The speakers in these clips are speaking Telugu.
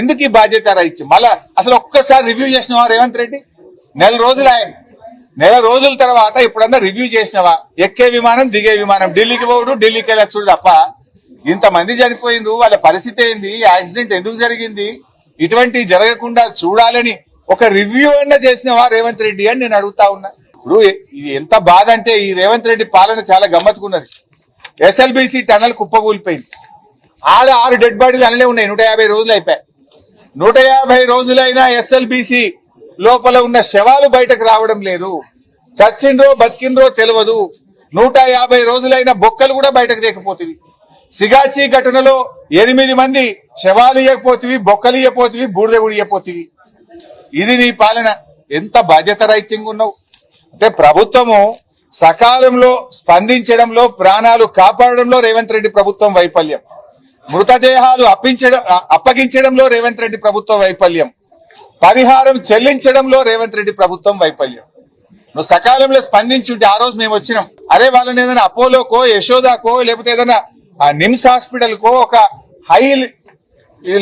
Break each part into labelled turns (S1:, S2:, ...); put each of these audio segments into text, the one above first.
S1: ఎందుకు ఈ బాధ్యత ఇచ్చి? మళ్ళా అసలు ఒక్కసారి రివ్యూ చేసినవా రేవంత్ రెడ్డి? నెల రోజులు ఆయన. నెల రోజుల తర్వాత ఇప్పుడన్నా రివ్యూ చేసినవా? ఎక్కే విమానం దిగే విమానం. ఢిల్లీకి పోడు ఢిల్లీకి వెళ్ళచ్చు చూడు తప్ప ఇంతమంది చనిపోయిండ్రు వాళ్ళ పరిస్థితి ఏంది? యాక్సిడెంట్ ఎందుకు జరిగింది? ఇటువంటి జరగకుండా చూడాలని ఒక రివ్యూ అన్న చేసినవా రేవంత్ రెడ్డి అని నేను అడుగుతా ఉన్నా. ఇప్పుడు ఇది ఎంత బాధ అంటే ఈ రేవంత్ రెడ్డి పాలన చాలా గమ్మత్తుకున్నది. SLBC tunnel కుప్పకూలిపోయింది. ఆడ ఆరు డెడ్ బాడీలు అనలే ఉన్నాయి. నూట యాభై రోజులు అయిపోయాయి. నూట యాభై రోజులైనా ఎస్ఎల్బిసి లోపల ఉన్న శవాలు బయటకు రావడం లేదు. చచ్చిండ్రో బతికిండ్రో తెలియదు నూట యాభై రోజులైన బొక్కలు కూడా బయటకు తెకపోతుంది సిగాచి ఘటనలో ఎనిమిది మంది శవాలు ఇవ్వకపోతివి బొక్కలు ఇవ్వపోతివి బూడిద కూడా ఇవ్వపోతివి ఇది నీ పాలన. ఎంత బాధ్యత రహిత్యంగా ఉన్నావు అంటే ప్రభుత్వము సకాలంలో స్పందించడంలో ప్రాణాలు కాపాడడంలో రేవంత్ రెడ్డి ప్రభుత్వం వైఫల్యం. మృతదేహాలు అప్పించడం అప్పగించడంలో రేవంత్ రెడ్డి ప్రభుత్వం వైఫల్యం. పరిహారం చెల్లించడంలో రేవంత్ రెడ్డి ప్రభుత్వం వైఫల్యం. నువ్వు సకాలంలో స్పందించుంటే ఆ రోజు మేము వచ్చినాం. అరే వాళ్ళని ఏదైనా అపోలోకో యశోదాకో లేకపోతే ఏదైనా ఆ, నిమ్స్ హాస్పిటల్ కో ఒక హై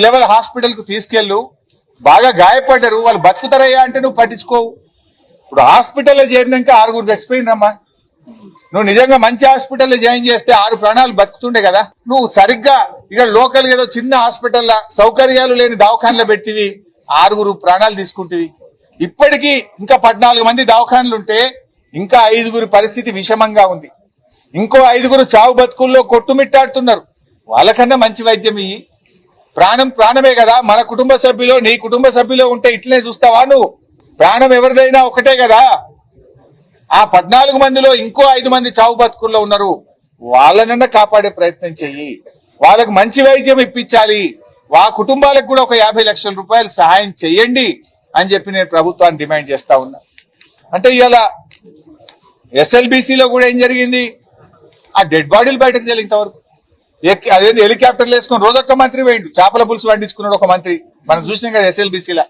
S1: లెవెల్ హాస్పిటల్కు తీసుకెళ్ళు. బాగా గాయపడ్డారు. వాళ్ళు బతుకుతారయ్యా అంటే నువ్వు పట్టించుకోవు. ఇప్పుడు హాస్పిటల్లో చేరినాక ఆరుగురు చచ్చిపోయిందమ్మా నువ్వు నిజంగా మంచి హాస్పిటల్లో జాయిన్ చేస్తే ఆరు ప్రాణాలు బతుకుతుండే కదా? నువ్వు సరిగ్గా ఇక లోకల్ ఏదో చిన్న హాస్పిటల్లో సౌకర్యాలు లేని దవాఖానలో పెట్టివి ఆరుగురు ప్రాణాలు తీసుకుంటివి. ఇప్పటికీ ఇంకా పద్నాలుగు మంది దవాఖానలు ఉంటే ఇంకా ఐదుగురి పరిస్థితి విషమంగా ఉంది. ఇంకో ఐదుగురు చావు బతుకుల్లో కొట్టుమిట్టాడుతున్నారు. వాళ్ళకన్నా మంచి వైద్యం ఇయ్యి. ప్రాణం ప్రాణమే కదా మన కుటుంబ సభ్యులో నీ కుటుంబ సభ్యులో ఉంటే ఇట్లనే చూస్తావా నువ్వు? ప్రాణం ఎవరిదైనా ఒకటే కదా. ఆ పద్నాలుగు మందిలో ఇంకో ఐదు మంది చావు బతుకుల్లో ఉన్నారు. వాళ్ళనన్నా కాపాడే ప్రయత్నం చెయ్యి. వాళ్ళకు మంచి వైద్యం ఇప్పించాలి. వా కుటుంబాలకు కూడా ఒక యాభై లక్షల రూపాయలు సహాయం చెయ్యండి అని చెప్పి నేను ప్రభుత్వాన్ని డిమాండ్ చేస్తా ఉన్నా. అంటే ఇవాళ ఎస్ఎల్బిసిలో కూడా ఏం జరిగింది? ఆ డెడ్ బాడీలు బయటకు తెలియదు ఇంతవరకు. ఎక్కి అదేంటి హెలికాప్టర్లు వేసుకొని రోజొక్క మంత్రి వేయండు చేపల పులుసు వండించుకున్నాడు ఒక మంత్రి. మనం చూసినాం కదా ఎస్ఎల్బిసిలా.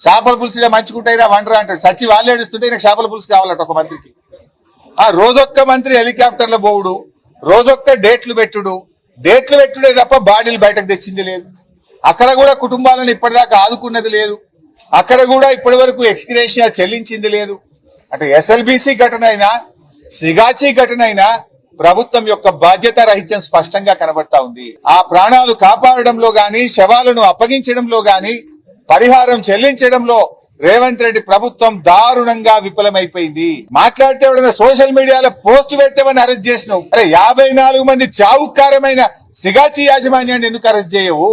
S1: చేపల పులుసు మంచుకుంటాయిరా వండరా అంటాడు. సచి వాళ్ళు ఏడుస్తుంటే నాకు చేపల పులుసు కావాలట ఒక మంత్రికి. ఆ రోజొక్క మంత్రి హెలికాప్టర్లో పోవుడు రోజొక్క డేట్లు పెట్టుడు. డేట్లు పెట్టుడే తప్ప బాడీలు బయటకు తెచ్చింది లేదు. అక్కడ కూడా కుటుంబాలను ఇప్పటిదాకా ఆదుకున్నది లేదు. అక్కడ కూడా ఇప్పటి వరకు చెల్లించింది లేదు. అంటే ఎస్ఎల్బిసి ఘటన అయినా సిగాచి ఘటన అయినా ప్రభుత్వం యొక్క బాధ్యత రహిత్యం స్పష్టంగా కనబడతా ఉంది. ఆ ప్రాణాలు కాపాడడంలో గాని శవాలను అప్పగించడంలో గాని పరిహారం చెల్లించడంలో రేవంత్ రెడ్డి ప్రభుత్వం దారుణంగా విఫలమైపోయింది. మాట్లాడితే ఎవడైనా సోషల్ మీడియాలో పోస్ట్ పెడితేవని అరెస్ట్ చేసినావు. అరే యాభై నాలుగు మంది చావుకారమైన సిగాచి యాజమాన్యాన్ని ఎందుకు అరెస్ట్ చేయవు?